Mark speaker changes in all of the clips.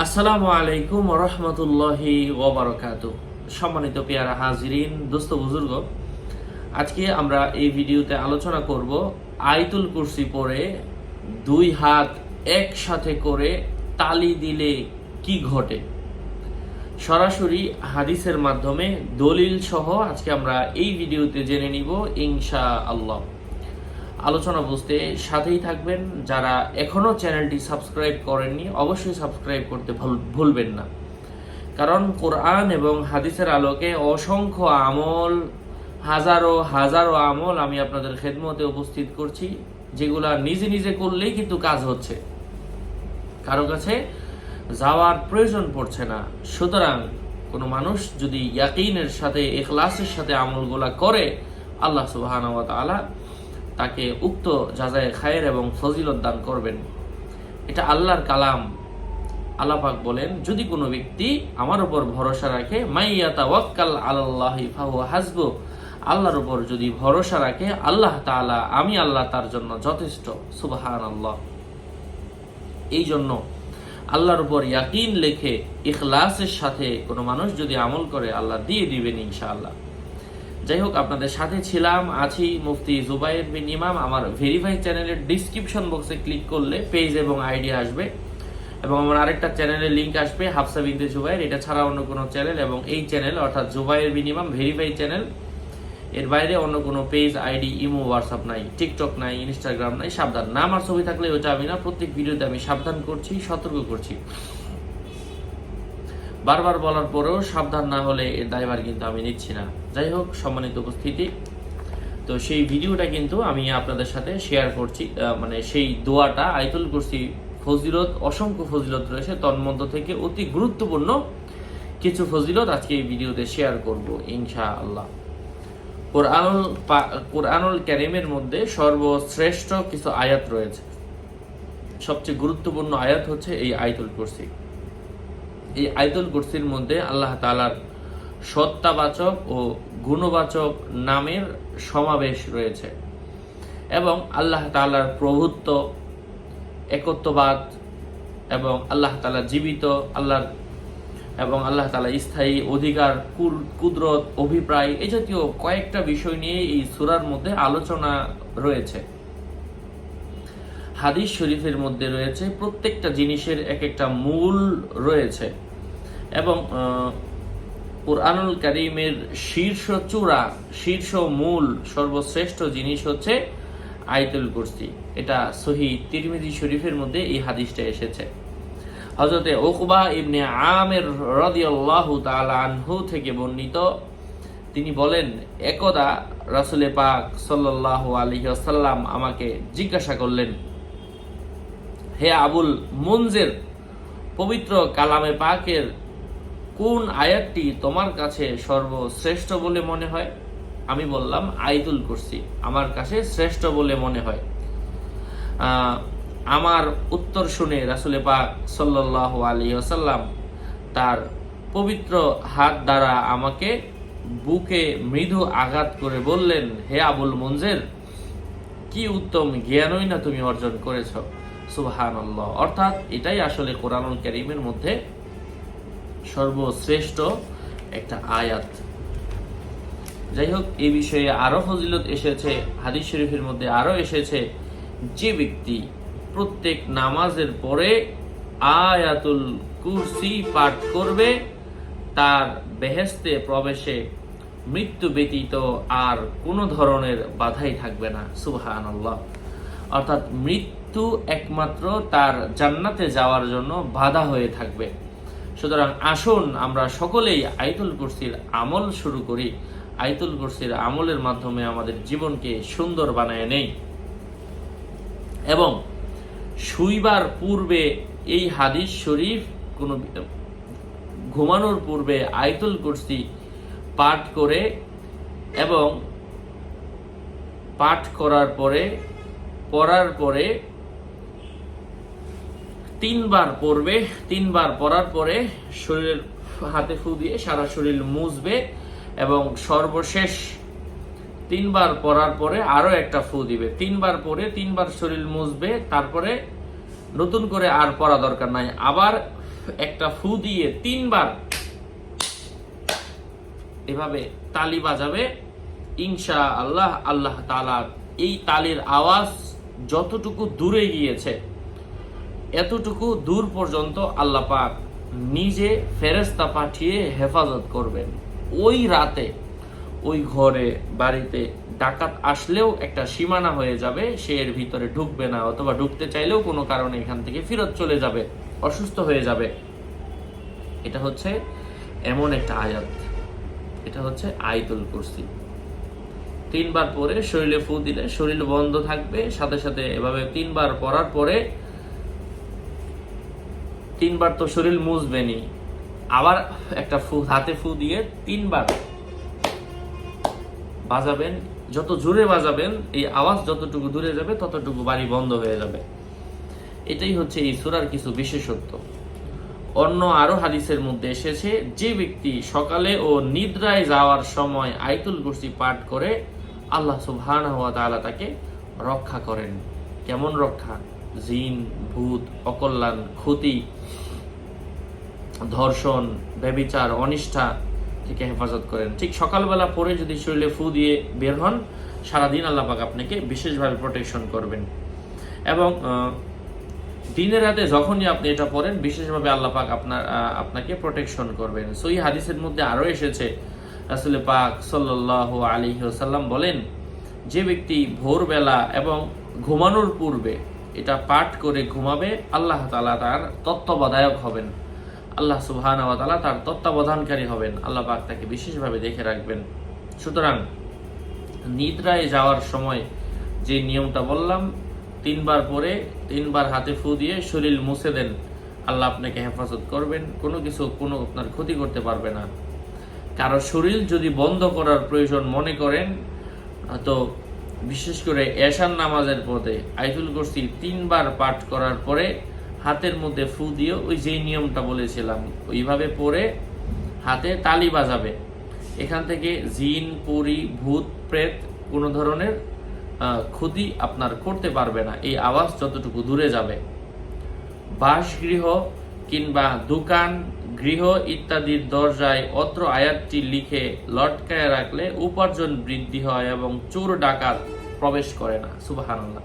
Speaker 1: আসসালামু আলাইকুম রহমতুল্লাহি ওবরকাত সম্মানিত পেয়ারা হাজিরিন, দোস্ত বুজুর্গ, আজকে আমরা এই ভিডিওতে আলোচনা করব আইতুল কুরসি পরে দুই হাত একসাথে করে তালি দিলে কি ঘটে? সরাসরি হাদিসের মাধ্যমে দলিল সহ আজকে আমরা এই ভিডিওতে জেনে নিব ইনশা আল্লাহ আলোচনা বুঝতে সাথেই থাকবেন। যারা এখনও চ্যানেলটি সাবস্ক্রাইব করেননি, অবশ্যই সাবস্ক্রাইব করতে ভুল- ভুলবেন না। কারণ কোরআন এবং হাদিসের আলোকে অসংখ্য আমল, হাজারো হাজারো আমল আমি আপনাদের খেদমতে উপস্থিত করছি, যেগুলা নিজে নিজে করলেই কিন্তু কাজ হচ্ছে। কারও কাছে যাওয়ার প্রয়োজন পড়ছে না। সুতরাং কোনো মানুষ যদি ইয়াকিনের সাথে এখলাসের সাথে আমলগুলা করে, আল্লাহ সুবহান ওয়া তাআলা তাকে উক্ত যাজায় খায়ের এবং ফজিলত দান করবেন। এটা আল্লাহর কালাম। আল্লাপাক বলেন, যদি কোনো ব্যক্তি আমার উপর ভরসা রাখে মাইয়াতা ওয়াক্কাল আলাল্লাহি ফাহু হাসবু আল্লাহর উপর যদি ভরসা রাখে, আল্লাহ তাআলা, আমি আল্লাহ তার জন্য যথেষ্ট। সুবহান আল্লাহ এই জন্য আল্লাহর উপর ইয়াকিন লেখে ইখলাসের সাথে কোনো মানুষ যদি আমল করে, আল্লাহ দিয়ে দিবেন ইনশাআল্লাহ। যাই হোক আপনাদের সাথে ছিলাম, আছি মুফতি জুবাইর বিন ইমাম। আমার ভেরিফাই চ্যানেলের ডিসক্রিপশন বক্সে ক্লিক করলে পেজ এবং আইডি আসবে। এবং আমার আরেকটা চ্যানেলের লিঙ্ক আসবে, হাফসা বিনতে জুবাইর। এটা ছাড়া অন্য কোনো চ্যানেল এবং এই চ্যানেল, অর্থাৎ জুবাইর বিন ইমাম ভেরিফাই চ্যানেল, এর বাইরে অন্য কোনো পেজ আইডি ইমো হোয়াটসঅ্যাপ নাই টিকটক নাই ইনস্টাগ্রাম নাই, সাবধান। না আমার ছবি থাকলে ওটা আমি না, প্রত্যেক ভিডিওতে আমি সাবধান করছি, সতর্ক করছি। বারবার বলার পরেও সাবধান না হলে এর দায়ভার কিন্তু আমি নিচ্ছি না। যাই হোক, সম্মানিত উপস্থিতি। তো সেই ভিডিওটা কিন্তু আমি আপনাদের সাথে শেয়ার করছি মানে সেই দোয়াটা আইতুল কুরসি ফজিলত, অসংখ্য ফজিলত রয়েছে। তন্মধ্য থেকে অতি গুরুত্বপূর্ণ কিছু ফজিলত আজকে এই ভিডিওতে শেয়ার করব ইনশা আল্লাহ কোরআনুল কোরআনুল ক্যারিমের মধ্যে সর্বশ্রেষ্ঠ কিছু আয়াত রয়েছে। সবচেয়ে গুরুত্বপূর্ণ আয়াত হচ্ছে এই আয়াতুল কুরসি। এই আয়াতুল কুরসির মধ্যে আল্লাহ তালার সত্তাবাচক ও গুণবাচক নামের সমাবেশ রয়েছে। এবং আল্লাহ তালার প্রভুত্ব, একত্ববাদ এবং আল্লাহ তাআলা জীবিত, আল্লাহর এবং আল্লাহ তালা স্থায়ী অধিকার, কুর- কুদরত, অভিপ্রায় এই জাতীয় কয়েকটা বিষয় নিয়ে এই সুরার মধ্যে আলোচনা রয়েছে। হাদিস শরীফের মধ্যে রয়েছে, প্রত্যেকটা জিনিসের এক একটা মূল রয়েছে। এবং কোরআনুল কারিমের শীর্ষ চূড়া, শীর্ষ মূল, সর্বশ্রেষ্ঠ জিনিস হচ্ছে আইতুল কুরসি। এটা সহি তিরমিজি শরীফের মধ্যে এই হাদিসটা এসেছে। হজরতে ওকবা ইবনে আমের রদিয়াল্লাহু তাআলা আনহু থেকে বর্ণিত, তিনি বলেন, একদা রাসূলে পাক সাল্লাল্লাহু আলাইহি ওয়াসাল্লাম আমাকে জিজ্ঞাসা করলেন হে আবুল মুনজের, পবিত্র কালামে পাকের কোন আয়াতটি তোমার কাছে সর্বশ্রেষ্ঠ বলে মনে হয়? আমি বললাম আইতুল কুরসি, আমার কাছে শ্রেষ্ঠ বলে মনে হয়। আমার উত্তর শুনে রাসুলে পাক সাল্লাহ আলী আসাল্লাম তার পবিত্র হাত দ্বারা আমাকে বুকে মৃদু আঘাত করে বললেন, হে আবুল মঞ্জের কি উত্তম জ্ঞানই না তুমি অর্জন করেছ? সুবহান অর্থাৎ এটাই আসলে কোরআনুল করিমের মধ্যে সর্বশ্রেষ্ঠ একটা আয়াত। যাই হোক এই বিষয়ে আরও ফজিলত এসেছে, হাদিস শরীফের মধ্যে আরও এসেছে, যে ব্যক্তি প্রত্যেক নামাজের পরে আয়াতুল কুরসি পাঠ করবে, তার বেহেস্তে প্রবেশে মৃত্যু ব্যতীত আর কোনো ধরনের বাধাই থাকবে না সুবহান অর্থাৎ মৃত্যু একমাত্র তার জান্নাতে যাওয়ার জন্য বাধা হয়ে থাকবে। সুতরাং আসুন আমরা সকলেই আইতুল কুরসির আমল শুরু করি। আইতুল কুরসির আমলের মাধ্যমে আমাদের জীবনকে সুন্দর বানায় নেই। এবং শুইবার পূর্বে এই হাদিস শরীফ কোনো ঘুমানোর পূর্বে আইতুল কুরসি পাঠ করে এবং পাঠ করার পরে, পড়ার পরে তিনবার পড়বে, তিনবার পড়ার পরে শরীরের হাতে ফু দিয়ে সারা শরীর মুছবে এবং সর্বশেষ তিনবার পরার পরে আরও একটা ফু দিবে। তিনবার পরে তিনবার শরীর মুছবে, তারপরে নতুন করে আর পরা দরকার নাই। আবার একটা ফু দিয়ে তিনবার এভাবে তালি বাজাবে। ইনশা আল্লাহ আল্লাহ তাআলা এই তালির আওয়াজ যতটুকু দূরে গিয়েছে এতটুকু দূর পর্যন্ত আল্লাহ পাক নিজে ফেরেস্তা পাঠিয়ে হেফাজত করবেন। ওই রাতে ওই ঘরে, বাড়িতে ডাকাত আসলেও একটা সীমানা হয়ে যাবে, সে এর ভিতরে ঢুকবে না অথবা ঢুকতে চাইলেও কোনো কারণে এখান থেকে ফেরত চলে যাবে, অসুস্থ হয়ে যাবে। এটা হচ্ছে এমন একটা আয়াত। এটা হচ্ছে আয়তুল কুরসি। তিনবার পরে শরীরে ফু দিলে শরীর বন্ধ থাকবে, সাথে সাথে এভাবে তিনবার পরার পরে তিনবার তো শরীর মুছবেনি আবার একটা ফু হাতে ফু দিয়ে তিনবার বাজাবেন। যত জোরে বাজাবেন, এই আওয়াজ যতটুকু দূরে যাবে, ততটুকু বাড়ি বন্ধ হয়ে যাবে। এটাই হচ্ছে এই সুরার কিছু বিশেষত্ব। অন্য আরও হাদিসের মধ্যে এসেছে, যে ব্যক্তি সকালে ও নিদ্রায় যাওয়ার সময় আইতুল কুরসি পাঠ করে, আল্লাহ সুবহানাহু ওয়া তাআলা তাকে রক্ষা করেন। কেমন রক্ষা? জিন, ভূত, অকল্যাণ, ক্ষতি, ধর্ষণ, ব্যবিচার, অনিষ্ঠা থেকে হেফাজত করেন। ঠিক সকালবেলা পরে যদি শরীরে ফু দিয়ে বের হন, সারাদিন আল্লাহ পাক আপনাকে বিশেষভাবে প্রোটেকশন করবেন। এবং দিনের রাতে যখনই আপনি এটা পড়েন, বিশেষভাবে আল্লাহ পাক আপনার আপনাকে প্রোটেকশন করবেন। সই হাদিসের মধ্যে আরও এসেছে, রাসুল পাক সাল্লাল্লাহু আলাইহি ওয়াসাল্লাম বলেন, যে ব্যক্তি ভোরবেলা এবং ঘুমানোর পূর্বে এটা পাঠ করে ঘুমাবে, আল্লাহ তালা তার তত্ত্বাবধায়ক হবেন। আল্লাহ সুবহানাহু ওয়া তার তত্ত্বাবধানকারী হবেন। আল্লাহ পাক তাকে বিশেষভাবে দেখে রাখবেন। সুতরাং নিদ্রায় যাওয়ার সময় যে নিয়মটা বললাম, তিনবার পরে তিনবার হাতে ফু দিয়ে শরীর মুছে দেন, আল্লাহ আপনাকে হেফাজত করবেন। কোনো কিছু, কোনো আপনার ক্ষতি করতে পারবে না। কারও শরীর যদি বন্ধ করার প্রয়োজন মনে করেন, তো বিশেষ করে এশান নামাজের পদে আইতুল কুরসি তিনবার পাঠ করার পরে হাতের মধ্যে ফু দিয়ে ওই যেই নিয়মটা বলেছিলাম, ওইভাবে পরে হাতে তালি বাজাবে। এখান থেকে জিন, পরি, ভূত, প্রেত কোনো ধরনের ক্ষতি আপনার করতে পারবে না। এই আওয়াজ যতটুকু দূরে যাবে। বাসগৃহ কিংবা দোকান গৃহ ইত্যাদির দরজায় অত্র আয়াতটি লিখে লটকায় রাখলে উপার্জন বৃদ্ধি হয় এবং চোর ডাকাত প্রবেশ করে না। সুবাহান্লাহ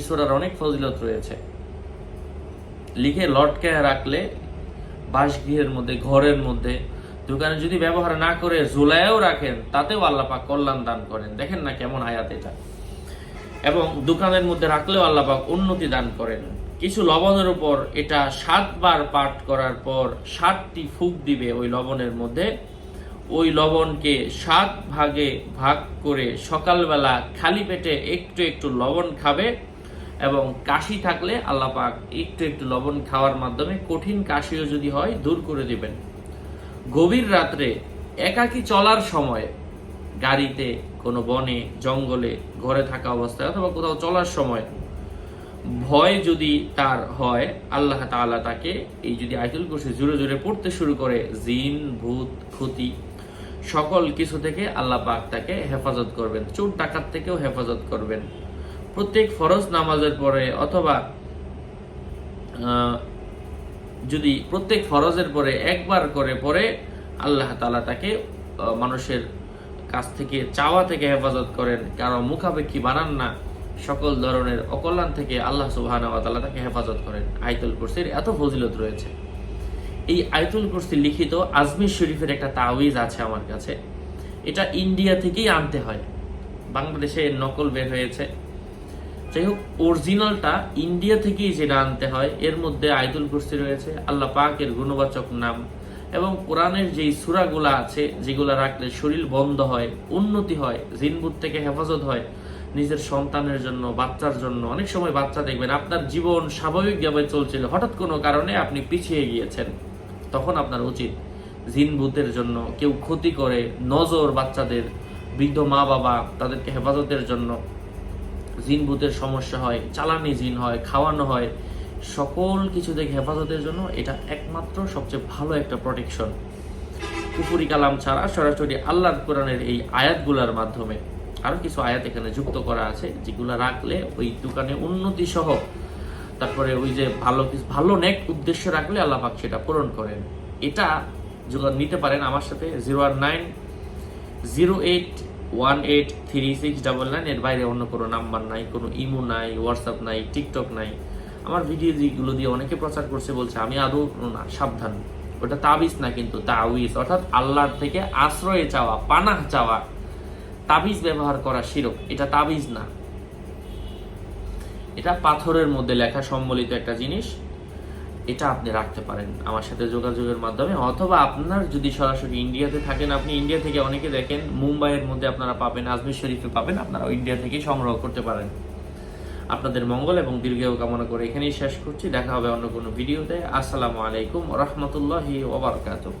Speaker 1: সুরার অনেক ফজিলত রয়েছে। লিখে লটকায় রাখলে বাসগৃহের মধ্যে, ঘরের মধ্যে, দোকানে যদি ব্যবহার না করে ঝুলায়ও রাখেন, তাতেও আল্লাহ পাক কল্যাণ দান করেন। দেখেন না কেমন আয়াত এটা। এবং দোকানের মধ্যে রাখলেও আল্লাহ পাক উন্নতি দান করেন। কিছু লবণের উপর এটা সাতবার পাঠ করার পর সাতটি ফুক দিবে ওই লবণের মধ্যে। ওই লবণকে সাত ভাগে ভাগ করে সকালবেলা খালি পেটে একটু একটু লবণ খাবে এবং কাশি থাকলে আল্লাহ পাক একটু একটু লবণ খাওয়ার মাধ্যমে কঠিন কাশিও যদি হয় দূর করে দিবেন। গভীর রাত্রে একাকী চলার সময় গাড়িতে কোনো বনে, জঙ্গলে, ঘরে থাকা অবস্থায় অথবা কোথাও চলার সময় ভয় যদি তার হয়, আল্লাহ তাআলা তাকে এই যদি আয়তুল কুরসি জোরে জোরে পড়তে শুরু করে, জিন, ভূত, ক্ষতি, সকল কিছু থেকে আল্লাহ পাক তাকে হেফাজত করবেন। চোর ডাকাত থেকেও হেফাজত করবেন। প্রত্যেক ফরজ নামাজের পরে অথবা যদি প্রত্যেক ফরজের পরে একবার করে পরে আল্লাহ তাআলা তাকে মানুষের কাছ থেকে, চাওয়া থেকে হেফাজত করেন। কারও মুখাপেক্ষী বানান না। সকল ধরনের অকল্যাণ থেকে আল্লাহ সুবহানাহু ওয়া তাআলা তাকে হেফাজত করেন। আয়তুল কুরসির এত ফজিলত রয়েছে। এই আয়তুল কুরসি লিখিত আজমির শরীফের একটা তাওয়িজ আছে আমার কাছে। এটা ইন্ডিয়া থেকেই আনতে হয়। বাংলাদেশে নকল বের হয়েছে। যাই হোক অরিজিনালটা ইন্ডিয়া থেকেই যেটা আনতে হয়, এর মধ্যে আয়তুল কুরসি রয়েছে, আল্লাহ পাকের গুণবাচক নাম এবং কোরআনের যেই সুরাগুলা আছে, যেগুলা রাখলে শরীর বন্ধ হয়, উন্নতি হয়, জিনবুত থেকে হেফাজত হয় নিজের সন্তানের জন্য, বাচ্চার জন্য। অনেক সময় বাচ্চা দেখবেন, আপনার জীবন স্বাভাবিকভাবে চলছিল। হঠাৎ কোনো কারণে আপনি পিছিয়ে গিয়েছেন। তখন আপনার উচিত জিন ভূতের জন্য কেউ ক্ষতি করে নজর বাচ্চাদের, বৃদ্ধ মা বাবা তাদেরকে হেফাজতের জন্য। জিন ভূতের সমস্যা হয়, চালানি জিন হয়, খাওয়ানো হয়। সকল কিছু থেকে হেফাজতের জন্য এটা একমাত্র সবচেয়ে ভালো একটা প্রোটেকশন কুপুরি কালাম ছাড়া সরাসরি আল্লাহর কোরআনের এই আয়াতগুলোর মাধ্যমে। আরও কিছু আয়াত এখানে যুক্ত করা আছে, যেগুলো রাখলে ওই দোকানে উন্নতি সহ তারপরে ওই যে ভালো কিছু, ভালো নেক উদ্দেশ্য রাখলে আল্লাহ পাক সেটা পূরণ করেন। এটা নিতে পারেন আমার সাথে zero one nine zero eight one eight three six double nine এর বাইরে অন্য কোনো নাম্বার নাই, কোনো ইমো নাই, হোয়াটসঅ্যাপ নাই, টিকটক নাই। আমার ভিডিও যেগুলো দিয়ে অনেকে প্রচার করছে, বলছে আমি আদৌ না, সাবধান। ওটা তাবিজ না, কিন্তু তাউইজ অর্থাৎ আল্লাহর থেকে আশ্রয়ে চাওয়া, পানাহ চাওয়া তাবিজ ব্যবহার করা শিরক, এটা তাবিজ না। এটা পাথরের মধ্যে লেখা সম্বলিত একটা জিনিস, এটা আপনি রাখতে পারেন আমার সাথে যোগাযোগের মাধ্যমে। অথবা আপনার যদি সরাসরি ইন্ডিয়াতে থাকেন, আপনি ইন্ডিয়া থেকে অনেকে দেখেন, মুম্বাইয়ের মধ্যে আপনারা পাবেন, আজমির শরীফে পাবেন, আপনারা ইন্ডিয়া থেকে সংগ্রহ করতে পারেন। আপনাদের মঙ্গল এবং দীর্ঘায়ু কামনা করে এখানেই শেষ করছি। দেখা হবে অন্য কোনো ভিডিওতে। আসসালামু আলাইকুম রহমতুল্লাহি ওবরকাতুহ